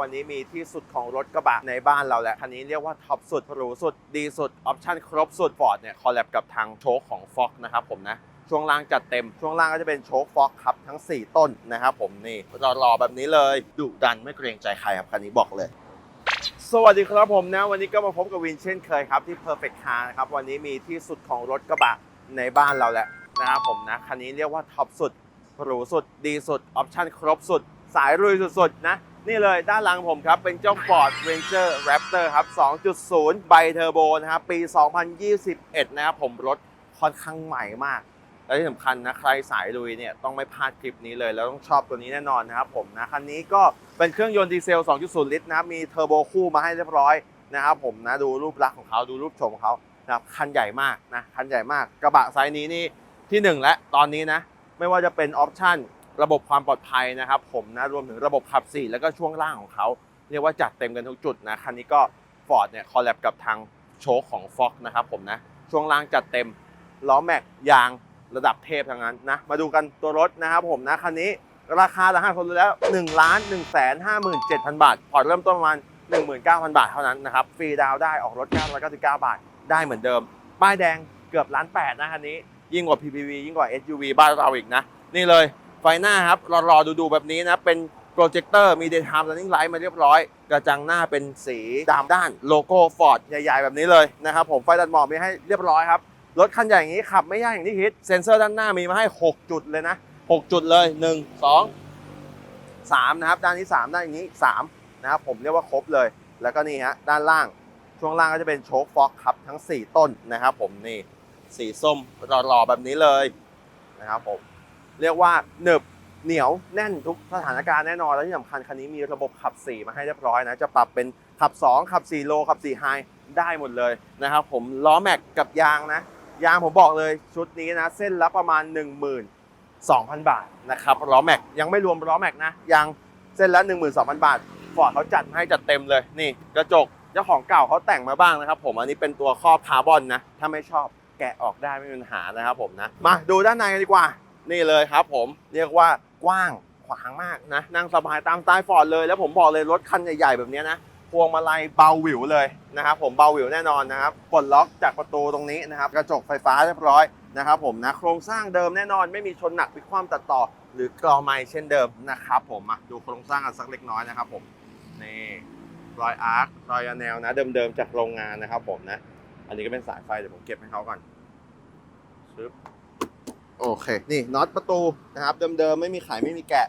วันนี้มีที่สุดของรถกระบะในบ้านเราแหละคันนี้เรียกว่าท็อปสุดหรูสุดดีสุด ออปชั่นครบสุดฟอร์ดเนี่ยคอลแลบกับทางโชคของ Fox นะครับผมนะช่วงล่างจัดเต็ม ช่วงล่างก็จะเป็นโชค Fox ครับทั้ง 4 ต้นนะครับผมนี่รอๆแบบนี้เลยดุดันไม่เกรงใจใครครับคันนี้บอกเลย สวัสดีครับผมนะ วันนี้ก็มาพบกับวินเช่นเคยครับที่ Perfect Car นะครับวันนี้มีที่สุดของรถกระบะในบ้านเราแหละนะครับผมนะคันนี้เรียกว่าท็อปสุดหรูสุดดีสุดออปชั่นครบสุด สายรุยสุดๆนะ นี่เลยด้านหลังผมครับ เป็นเจ้า Ford Ranger Raptor ครับ 2.0 ไบเทอร์โบนะครับปี 2021 นะครับผมรถค่อนข้างใหม่มาก และที่สำคัญนะ ใครสายลุยเนี่ยต้องไม่พลาดคลิปนี้เลย แล้วต้องชอบตัวนี้แน่นอนนะครับผมนะคันนี้ก็เป็นเครื่องยนต์ดีเซล 2.0 ลิตรนะครับมีเทอร์โบคู่มาให้เรียบร้อยนะครับผมนะดูรูปลักษณ์ของเขาดูรูปโฉมของเขานะครับคันใหญ่มากนะคันใหญ่มากกระบะไซส์นี้นี่ที่หนึ่งและตอนนี้นะไม่ว่าจะเป็นออปชั่น ระบบความปลอดภัยนะครับ ผมนะรวมถึงระบบขับสี่แล้วก็ช่วงล่างของเขาเรียกว่าจัดเต็มกันทุกจุดนะคันนี้ก็ Ford เนี่ยคอลแลบกับทางโชคของ Fox นะครับผมนะช่วงล่างจัดเต็มล้อแม็กยางระดับเทพทั้งนั้นนะมาดูกันตัวรถนะครับผมนะคันนี้ราคาหลังหักคนรู้แล้ว1ล้าน1แสน57,000บาทผ่อนเริ่มต้นประมาณ19,000 บาทเท่านั้นนะครับฟรีดาวได้ออกรถ999 บาทได้เหมือนเดิม ป้ายแดงเกือบล้านแปดนะคันนี้ยิ่งกว่า PPV ยิ่งกว่า SUV บ้านเราอีกนะ นี่เลย ไฟหน้าครับรอๆดูๆแบบนี้นะเป็นโปรเจคเตอร์มี daytime running light มาเรียบร้อย กระจังหน้าเป็นสีดำด้านโลโก้ Ford ใหญ่ๆ แบบนี้เลยนะครับผมไฟตัดหมอกมีให้เรียบร้อยครับ รถคันใหญ่อย่างนี้ขับไม่ยากอย่างที่คิด เซ็นเซอร์ด้านหน้ามีมาให้ 6 จุดเลยนะ 6 จุดเลย 1 2 3 นะครับ ด้านนี้ 3 ด้านนี้ 3 นะครับผมเรียกว่าครบเลย แล้วก็นี่ฮะด้านล่างช่วงล่างก็จะเป็นโชคฟ็อกครับทั้ง 4 ต้นนะครับผมนี่สีส้มหล่อๆแบบนี้เลยนะครับผม เรียกว่าหนึบเหนียวแน่นทุกสถานการณ์แน่นอน แล้วที่สำคัญคันนี้มีระบบขับ 4 มาให้เรียบร้อยนะ จะปรับเป็นขับ 2 ขับ 4 โล ขับ4ไฮได้หมดเลยนะครับผมล้อแม็กกับยางนะ ยางผมบอกเลยชุดนี้นะ เส้นละประมาณ12,000 บาทนะครับล้อแม็กยังไม่รวมล้อแม็กนะยางเส้นละ 12,000 บาทฟอร์ดเขาจัดให้จัดเต็มเลยนี่ กระจกเจ้าของเก่าเขาแต่งมาบ้างนะครับ ผมอันนี้เป็นตัวครอบคาร์บอนนะ ถ้าไม่ชอบแกะออกได้ไม่มีปัญหานะครับผมนะ มาดูด้านในกันดีกว่า นี่เลยครับผมเรียกว่ากว้างขวางมากนะ นั่งสบายตามสไตล์ฟอร์ดเลย แล้วผมบอกเลยรถคันใหญ่ๆแบบนี้นะพวงมาลัยเบาหวิวเลยนะครับผมเบาหวิวแน่นอนนะครับปลดล็อกจากประตูตรงนี้นะครับกระจกไฟฟ้าเรียบร้อยนะครับผมนะโครงสร้างเดิมแน่นอนไม่มีชนหนักพิกคว่ำตัดต่อ หรือกรอไม้เช่นเดิมนะครับผมมาดูโครงสร้างกันสักเล็กน้อยนะครับผมนี่รอยอาร์ครอยแนวนะ เดิมๆจากโรงงานนะครับผมนะ อันนี้ก็เป็นสายไฟเดี๋ยวผมเก็บให้เขาก่อนชึบ โอเค นี่น็อตประตูนะครับ เดิมๆ ไม่มีไขไม่มีแกะ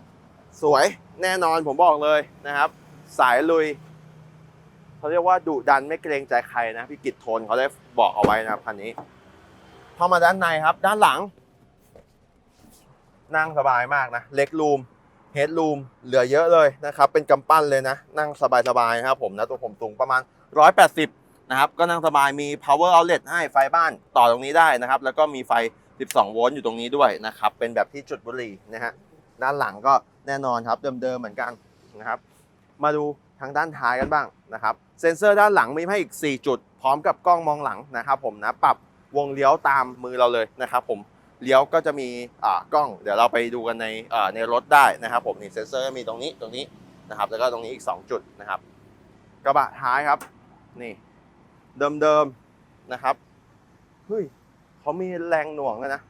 สวยแน่นอนผมบอกเลยนะครับ สายลุยเขาเรียกว่าดุดันไม่เกรงใจใครนะพี่กิตโทนเขาได้บอกเอาไว้นะครับคันนี้เข้ามาด้านในครับ ด้านหลัง นั่งสบายมากนะ เล็กรูมเฮดรูมเหลือเยอะเลยนะครับ เป็นกำปั้นเลยนะ นั่งสบายๆนะครับผมนะตัวผมสูงประมาณ 180 นะครับ ก็นั่งสบายมี power outlet ให้ไฟบ้านต่อตรงนี้ได้นะครับ แล้วก็มีไฟ 12 โวลต์อยู่ตรงนี้ด้วยนะครับ เป็นแบบที่จุดบุหรี่นะฮะ ด้านหลังก็แน่นอนครับ เดิมๆเหมือนกันนะครับ มาดูทางด้านท้ายกันบ้างนะครับ เซ็นเซอร์ด้านหลังมีให้อีก 4 จุด พร้อมกับกล้องมองหลังนะครับ ผมนะ ปรับวงเลี้ยวตามมือเราเลยนะครับผม เลี้ยวก็จะมีอ่ากล้อง เดี๋ยวเราไปดูกันในอ่าในรถได้นะครับ ผมนี่เซ็นเซอร์มีตรงนี้ตรงนี้นะครับ แล้วก็ตรงนี้อีก 2 จุดนะครับ กระบะท้ายครับ นี่ เดิมๆนะครับ เฮ้ย เขามีแรงหน่วงเลยนะ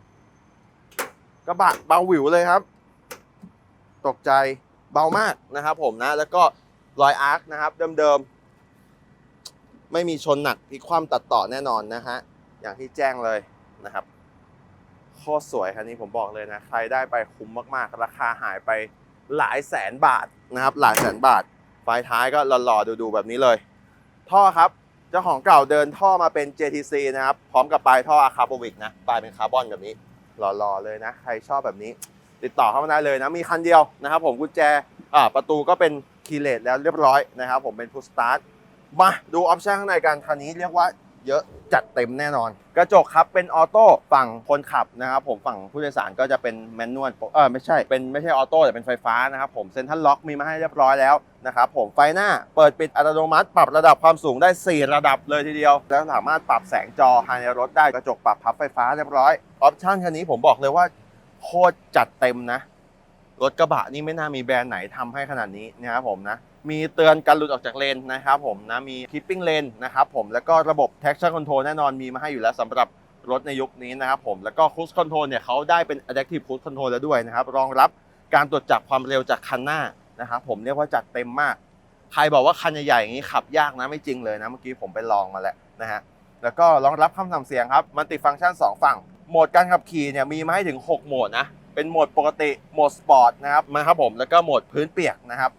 กระบะเบาหวิวเลยครับ ตกใจเบามากนะครับผมนะ แล้วก็รอยอาร์คนะครับ เดิมๆ ไม่มีชนหนักพลิคว่ำตัดต่อแน่นอนนะฮะ อย่างที่แจ้งเลยนะครับโคตรสวยคันนี้ผมบอกเลยนะ ใครได้ไปคุ้มมากๆ ราคาหายไปหลายแสนบาทนะครับ หลายแสนบาทไฟท้ายก็หล่อๆดูๆแบบนี้เลย ท่อครับ เจ้าของเก่าเดินท่อมาเป็น JTC นะครับ พร้อมกับปลายท่ออะคาโบวิกนะ ปลายเป็นคาร์บอนแบบนี้ หล่อๆเลยนะ ใครชอบแบบนี้ ติดต่อเข้ามาได้เลยนะ มีคันเดียวนะครับผมกุญแจอ่าประตูก็เป็นคีเลตแล้วเรียบร้อยนะครับผมเป็นพุชสตาร์ทมาดูออปชั่นข้างในกันคันนี้เรียกว่า เยอะจัดเต็มแน่นอน กระจกครับเป็นออโต้ฝั่งคนขับนะครับผมฝั่งผู้โดยสารก็จะเป็นแมนนวลเออไม่ใช่เป็นไม่ใช่ออโต้แต่เป็นไฟฟ้านะครับผมเซ็นทรัลล็อกมีมาให้เรียบร้อยแล้วนะครับผมไฟหน้าเปิดปิดอัตโนมัติ ปรับระดับความสูงได้ 4 ระดับเลยทีเดียว แล้วสามารถปรับแสงจอภายในรถได้กระจกปรับพับไฟฟ้าเรียบร้อยออปชั่นคันนี้ผมบอกเลยว่าโคตรจัดเต็มนะรถกระบะนี่ไม่น่ามีแบรนด์ไหนทำให้ขนาดนี้นะครับผมนะ มีเตือนการหลุดออกจากเลนนะครับผมนะมี keeping lane นะครับผมแล้วก็ระบบ traction control แน่นอนมีมาให้อยู่แล้วสำหรับรถในยุคนี้นะครับผมแล้วก็ cruise control เนี่ยเขาได้เป็น adaptive cruise control แล้วด้วยนะครับรองรับการตรวจจับความเร็วจากคันหน้านะครับผมเรียกว่าจัดเต็มมาก ใครบอกว่าคันใหญ่ๆอย่างนี้ขับยากนะไม่จริงเลยนะเมื่อกี้ผมไปลองมาแล้วนะฮะแล้วก็รองรับคำสั่งเสียงครับมันติดฟังก์ชัน 2 ฝั่ง โหมดการขับขี่เนี่ยมีมาให้ถึง 6 โหมดนะเป็นโหมดปกติโหมดสปอร์ตนะครับนะครับผมแล้วก็โหมดพื้นเปียกนะครับ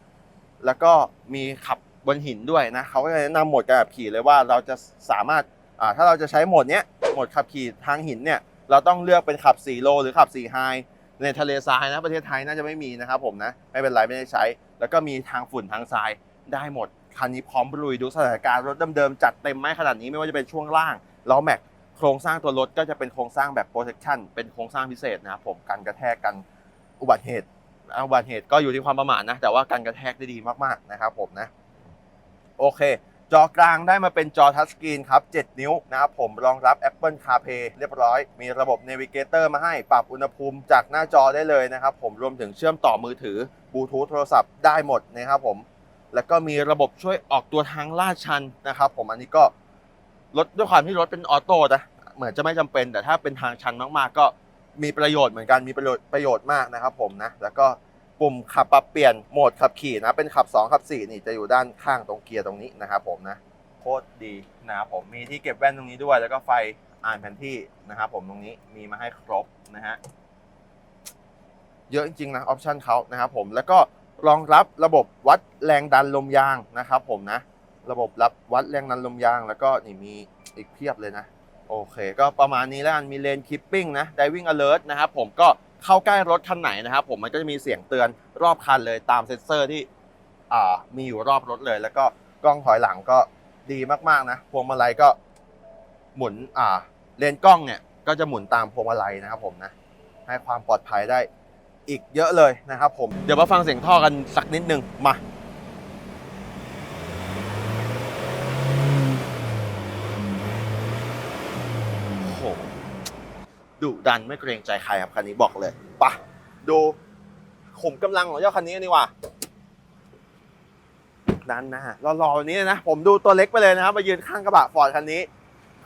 แล้วก็มีขับบนหินด้วยนะเขาก็จะแนะนำโหมดการขับขี่เลยว่าเราจะสามารถอ่าถ้าเราจะใช้โหมดเนี้ยโหมดขับขี่ทางหินเนี่ยเราต้องเลือกเป็นขับ4โลหรือขับ4ไฮในทะเลทรายนะประเทศไทยน่าจะไม่มีนะครับผมนะไม่เป็นไรไม่ได้ใช้ แล้วก็มีทางฝุ่นทางทรายได้หมดคันนี้พร้อมลุยดูสถานการณ์รถเดิมๆจัดเต็มไหมขนาดนี้ไม่ว่าจะเป็นช่วงล่างล้อแม็กโครงสร้างตัวรถก็จะเป็นโครงสร้างแบบ protection เป็นโครงสร้างพิเศษนะครับผมกันกระแทกกันอุบัติเหตุ อุบัติเหตุก็อยู่ที่ความประมาทนะ แต่ว่ากันกระแทกได้ดีมากๆนะครับผมนะ โอเค จอกลางได้มาเป็นจอทัชสกรีนครับ 7 นิ้วนะครับผมรองรับ Apple CarPlay เรียบร้อย มีระบบ Navigator มาให้ปรับอุณหภูมิจากหน้าจอได้เลยนะครับผมรวมถึงเชื่อมต่อมือถือบลูทูธโทรศัพท์ได้หมดนะครับผมแล้วก็มีระบบช่วยออกตัวทางลาดชันนะครับ ผมอันนี้ก็รถด้วยความที่รถเป็นออโต้นะเหมือนจะไม่จำเป็น แต่ถ้าเป็นทางชันมากๆ ก็ มีประโยชน์เหมือนกันมีประโยชน์ประโยชน์มากนะครับผมนะแล้วก็ปุ่มขับปรับเปลี่ยนโหมดขับขี่นะเป็นขับ 2 ขับ 4 นี่จะอยู่ด้านข้างตรงเกียร์ตรงนี้นะครับผมนะโคตรดีนะครับผมมีที่เก็บแว่นตรงนี้ด้วย แล้วก็ไฟอ่านแผนที่นะครับผมตรงนี้มีมาให้ครบนะฮะเยอะจริงๆนะออปชันเขานะครับผมแล้วก็รองรับระบบวัดแรงดันลมยางนะครับผมนะ ระบบรับวัดแรงดันลมยาง แล้วก็นี่มีอีกเพียบเลยนะ โอเค ก็ประมาณนี้แล้วกันมีเลนคิปปิ้งนะ diving alert นะครับผมก็เข้าใกล้รถคันไหนนะครับผมมันก็จะมีเสียงเตือนรอบคันเลยตามเซ็นเซอร์ที่มีอยู่รอบรถเลย แล้วก็กล้องถอยหลังก็ดีมากๆนะพวงมาลัยก็หมุนอ่าเลนกล้องเนี่ยก็จะหมุนตามพวงมาลัยนะครับผมนะให้ความปลอดภัยได้อีกเยอะเลยนะครับผมเดี๋ยวมาฟังเสียงท่อกันสักนิดนึงมา โอ้โห ดุดันไม่เกรงใจใครครับคันนี้บอกเลยปะดูขุมกำลังของเจ้าคันนี้นดีกว่าด้านหน้ารอๆแบบนี้นะ ผมดูตัวเล็กไปเลยนะครับ มายืนข้างกระบะฟอร์ดคันนี้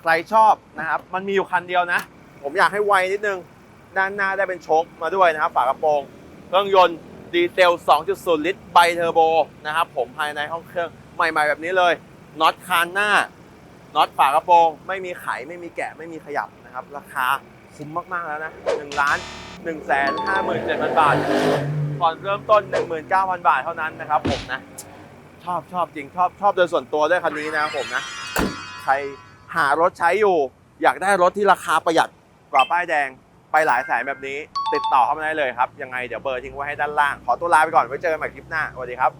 ใครชอบนะครับ มันมีอยู่คันเดียวนะ ผมอยากให้ไวนิดนึง ด้านหน้าได้เป็นโชคมาด้วยนะครับ ฝากระโปรง เครื่องยนต์ดีเซล 2.0 ลิตรไบเทอร์โบนะครับ ผมภายในห้องเครื่องใหม่ๆแบบนี้เลยน็อตคานหน้าน็อตฝากระโปรง ไม่มีไขไม่มีแกะไม่มีขยับนะครับ ราคา คุ้มมาก ๆ แล้วนะ1ล้าน1แสน57,000 บาทก่อนเริ่มต้น 19,000 บาทเท่านั้นนะครับผมนะ ชอบชอบจริงชอบชอบโดยส่วนตัวด้วยคันนี้นะผมนะ ใครหารถใช้อยู่ อยากได้รถที่ราคาประหยัดกว่าป้ายแดงไปหลายแสนแบบนี้ ติดต่อเข้ามาได้เลยครับ ยังไงเดี๋ยวเบอร์ทิ้งไว้ให้ด้านล่าง ขอตัวลาไปก่อนไว้เจอกันใหม่คลิปหน้าสวัสดีครับ